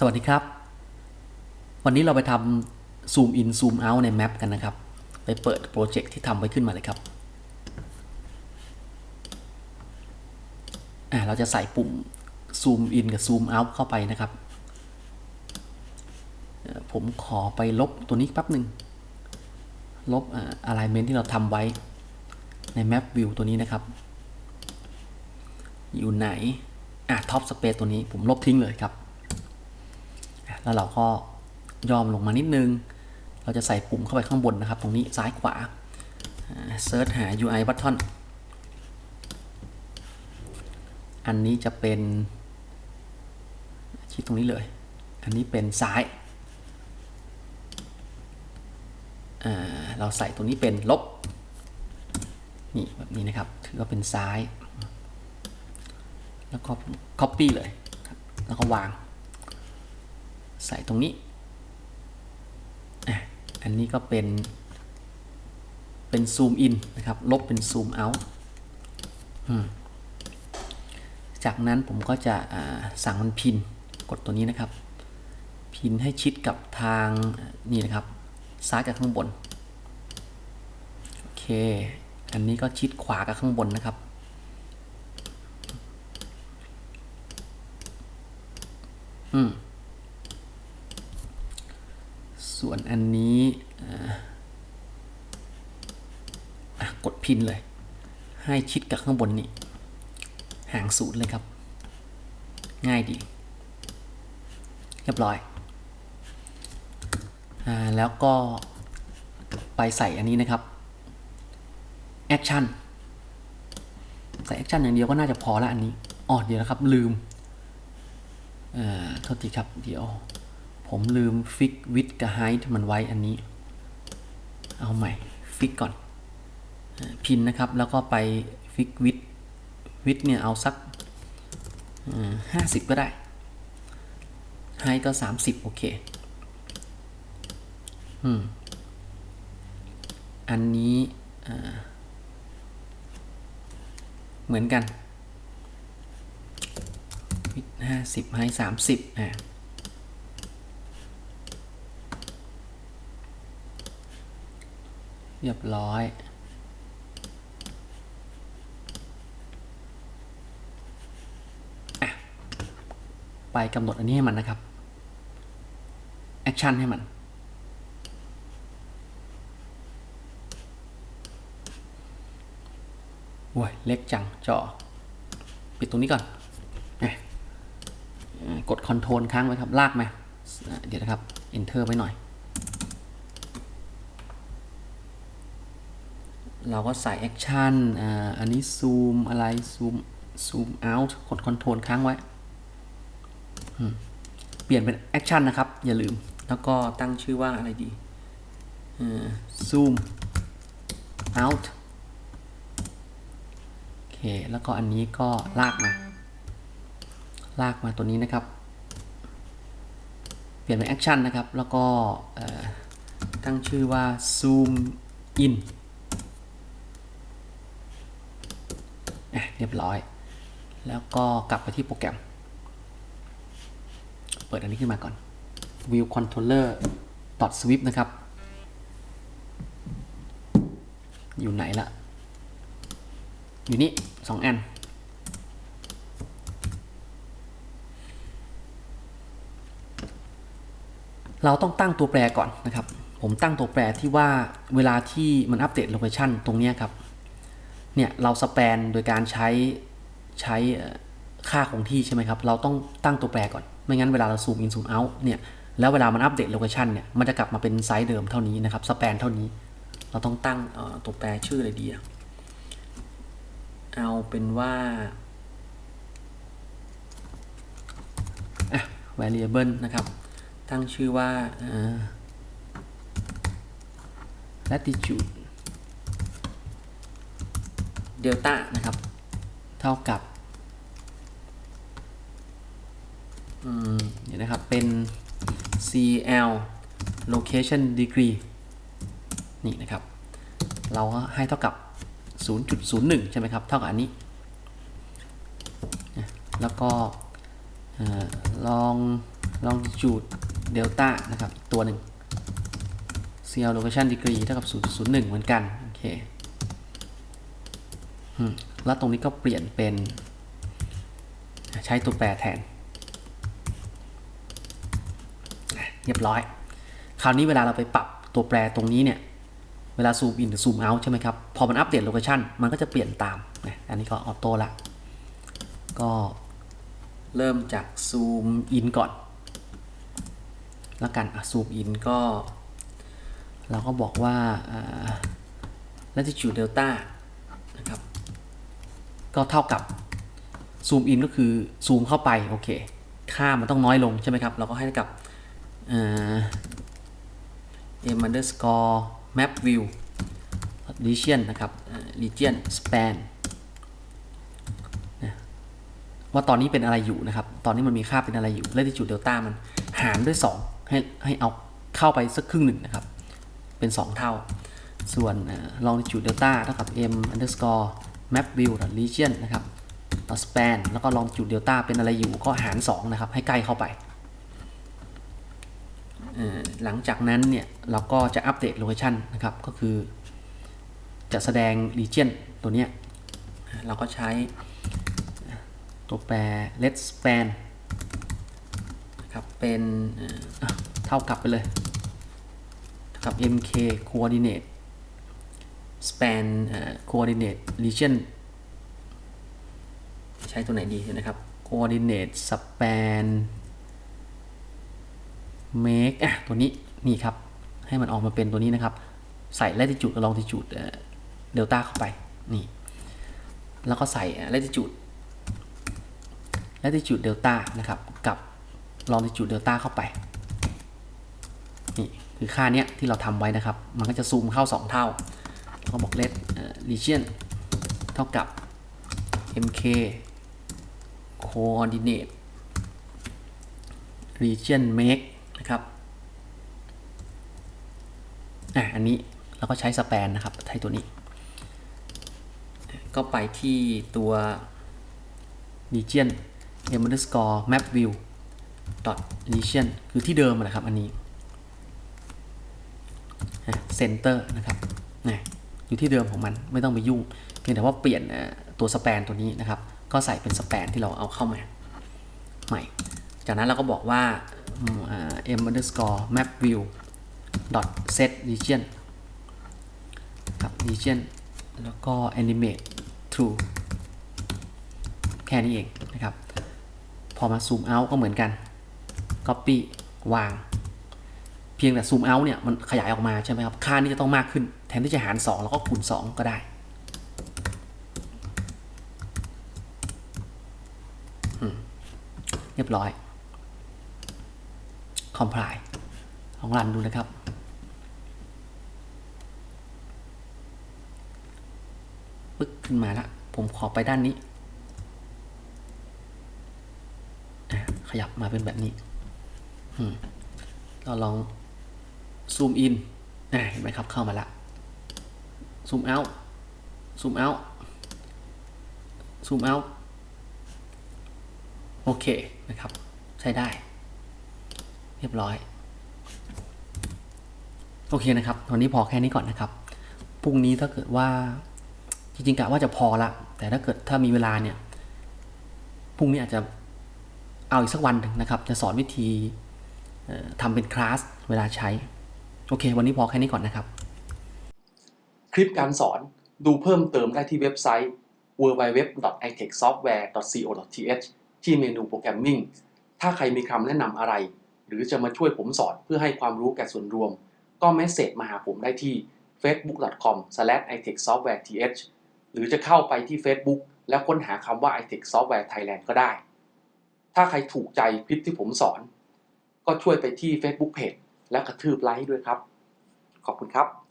สวัสดีครับ วันนี้เราไปทำซูมอินซูมเอาในแมปกันนะครับ ไปเปิดโปรเจกต์ที่ทำไว้ขึ้นมาเลยครับเราจะใส่ปุ่มซูมอินกับซูมเอาเข้าไปนะครับ ผมขอไปลบตัวนี้แป๊บหนึ่ง ลบอ่า alignment ที่เราทำไว้ใน map view ตัวนี้นะครับ อยู่ไหนอะ top space ตัวนี้ผมลบทิ้งเลยครับ แล้วเราก็ย่อมลงมานิดนึง เราจะใส่ปุ่มเข้าไปข้างบนนะครับ ตรงนี้ซ้ายขวาเซิร์ชหา UI button อันนี้จะเป็นชี้ตรงนี้เลย อันนี้เป็นซ้ายเราใส่ตรงนี้เป็นลบ นี่แบบนี้นะครับ ถือว่าเป็นซ้าย แล้วก็ copy เลย แล้วก็วาง ใส่ตรงนี้ อันนี้ก็เป็น เป็นซูมอินนะครับ ลบเป็นซูมเอาท์จากนั้นผมก็จะสั่งมันพิน กดตัวนี้นะครับ พินให้ชิดกับทางนี่นะครับ ซ้ายกับข้างบน โอเค อันนี้ก็ชิดขวากับข้างบนนะครับอืม ส่วนอันนี้กดพินเลย ให้ชิดกับข้างบนนี่ห่างศูนย์เลยครับ ง่ายดี เรียบร้อยอแล้วก็ไปใส่อันนี้นะครับแอคชั่นใส่แอคชั่นอย่างเดียวก็น่าจะพอแล้วอันนี้อ๋อเดี๋ยวนะครับลืมเอ่อโทษทีครับ เดี๋ยว ผมลืมฟิกวิดกับไฮท์มันไว้อันนี้ เอาใหม่ฟิกก่อน พินนะครับแล้วก็ไปฟิกวิดวิดเนี่ยเอาสักห้าสิบก็ได้ไฮก็สามสิบโอเค อืม อันนี้เหมือนกันวิดห้าสิบไฮสามสิบอ่า เรียบร้อยอไปกำหนดอันนี้ให้มันนะครับ แอคชั่นให้มันโอ้ย เล็กจังจอ ปิดตรงนี้ก่อนอะอ่ากด Ctrl ค้างไว้ครับ ลากมา เดี๋ยวนะครับ Enter ไว้หน่อย เราก็ใส่แอคชั่นอ่าอันนี้ซูมอะไรซูมซูมเอาท์กดคอนโทรลค้างไว้ เปลี่ยนเป็นแอคชั่นนะครับ อย่าลืม แล้วก็ตั้งชื่อว่าอะไรดีซูมเอาท์โอเค แล้วก็อันนี้ก็ลากมา ลากมาตัวนี้นะครับ เปลี่ยนเป็นแอคชั่นนะครับ แล้วก็ตั้งชื่อว่า zoom in อะ เรียบร้อย แล้วก็กลับไปที่โปรแกรม เปิดอันนี้ขึ้นมาก่อน view controller swift นะครับ อยู่ไหนละอยู่นี่สองอันเราต้องตั้งตัวแปรก่อนนะครับ ผมตั้งตัวแปรที่ว่าเวลาที่มันอัปเดตโลเคชันตรงนี้ครับ เนี่ยเราสแปนโดยการใช้ใช้ค่าคงที่ใช่ไหมครับ เราต้องตั้งตัวแปรก่อน ไม่งั้นเวลาเราซูมอินซูมเอาเนี่ยแล้วเวลามันอัปเดตโลเคชันเนี่ยมันจะกลับมาเป็นไซส์เดิมเท่านี้นะครับสแปนเท่านี้ เราต้องตั้งตัวแปรชื่ออะไรดีเอาเป็นว่าอะ variable นะครับ ตั้งชื่อว่า latitude ลต้านะครับ เท่ากับอืมเดี๋ยวนะครับ เป็น cl location degree นี่นะครับ เราก็ให้เท่ากับ 0.01 ใช่ไหมครับ เท่ากับอันนี้ แล้วก็เอ่อลอง longitude delta นะครับ อีกตัวหนึ่ง CL location degree เท่ากับ 0.01 เหมือนกัน โอเค แล้วตรงนี้ก็เปลี่ยนเป็น ใช้ตัวแปรแทน เรียบร้อย คราวนี้เวลาเราไปปรับตัวแปรตรงนี้เนี่ย เวลาซูมอินหรือซูมเอาใช่ไหมครับ พอมันอัปเดตโลเคชันมันก็จะเปลี่ยนตามนะอันนี้ก็ออโต้ละ ก็เริ่มจากซูมอินก่อน แล้วกันซูมอินก็ เราก็บอกว่าอ่า latitude delta นะครับ ก็เท่ากับซูมอินก็คือซูมเข้าไปโอเคค่ามันต้องน้อยลงใช่ไหมครับ เราก็ให้กับเอ่อ m underscore map view region นะครับเอ่อ region span นว่าตอนนี้เป็นอะไรอยู่นะครับ ตอนนี้มันมีค่าเป็นอะไรอยู่ latitude delta มันหารด้วย 2 ให้ให้เอาเข้าไปสักครึ่งหนึ่งนะครับ เป็น 2 เท่า ส่วนเอ่อ longitude delta เท่ากับ m underscore map view region นะครับ span แล้วก็ longitude delta เป็นอะไรอยู่ก็หาร 2 นะครับ ให้ใกล้เข้าไป หลังจากนั้นเนี่ย เราก็จะอัปเดตโลเคชันนะครับ ก็คือ จะแสดง region ตัวเนี้ย เราก็ใช้ตัวแปร let span นะครับ เป็นเท่ากับไปเลยกับ mk coordinate span coordinate region ใช้ตัวไหนดีนะครับ coordinate span make อะตัวนี้นี่ครับ ให้มันออกมาเป็นตัวนี้นะครับ ใส่ latitude กับ longitude delta เข้าไป นี่ แล้วก็ใส่ latitude latitude delta นะครับ กับ longitude delta เข้าไป นี่ คือค่าเนี้ยที่เราทำไว้นะครับ มันก็จะซูมเข้า 2 เท่า แล้วก็บอก let เอ่อ region เท่ากับ mk coordinate region make นะครับ อะ อันนี้เราก็ใช้สแปนนะครับ ใช้ตัวนี้ ก็ไปที่ตัว region m underscore map view dot region คือที่เดิมนะครับ อันนี้ center นะครับนะ อยู่ที่เดิมของมันไม่ต้องไปยุ่ง เพียงแต่ว่าเปลี่ยนตัวสแปนตัวนี้นะครับ ก็ใส่เป็นสแปนที่เราเอาเข้ามาใหม่ จากนั้นเราก็บอกว่า m underscore map view dot set region ครับ region แล้วก็ animate true แค่นี้เองนะครับ พอมา zoom out ก็เหมือนกัน copy วาง เพียงแต่ zoom out เนี่ยมันขยายออกมาใช่ไหมครับ ค่านี้จะต้องมากขึ้น แทนที่จะหาร 2 แล้วก็คูณ 2 ก็ได้เรียบร้อย comply ลองรันดูนะครับ ปึ๊กขึ้นมาแล้วผมขอไปด้านนี้ ขยับมาเป็นแบบนี้เราลอง ซูมอินอะเห็นไหมครับ เข้ามาละซูมเอาซูมเอาซูมเอาโอเคนะครับ ใช้ได้ เรียบร้อย โอเคนะครับวันนี้พอแค่นี้ก่อนนะครับพรุ่งนี้ถ้าเกิดว่าจริงๆกะว่าจะพอละ แต่ถ้าเกิดถ้ามีเวลาเนี่ยพรุ่งนี้อาจจะเอาอีกสักวันหนึ่งนะครับ จะสอนวิธีทำเป็นคลาสเวลาใช้ โอเค วันนี้พอแค่นี้ก่อนนะครับ คลิปการสอนดูเพิ่มเติมได้ที่เว็บไซต์ www.itechsoftware.co.th ที่เมนูโปรแกรมมิ่งถ้าใครมีคำแนะนำอะไร หรือจะมาช่วยผมสอนเพื่อให้ความรู้แก่ส่วนรวม ก็เมสเซจมาหาผมได้ที่ facebook.com/itechsoftwareth หรือจะเข้าไปที่ Facebook แล้วค้นหาคำว่า itech software thailand ก็ได้ ถ้าใครถูกใจคลิปที่ผมสอน ก็ช่วยไปที่ Facebook Page และกระทืบไลค์ด้วยครับ ขอบคุณครับ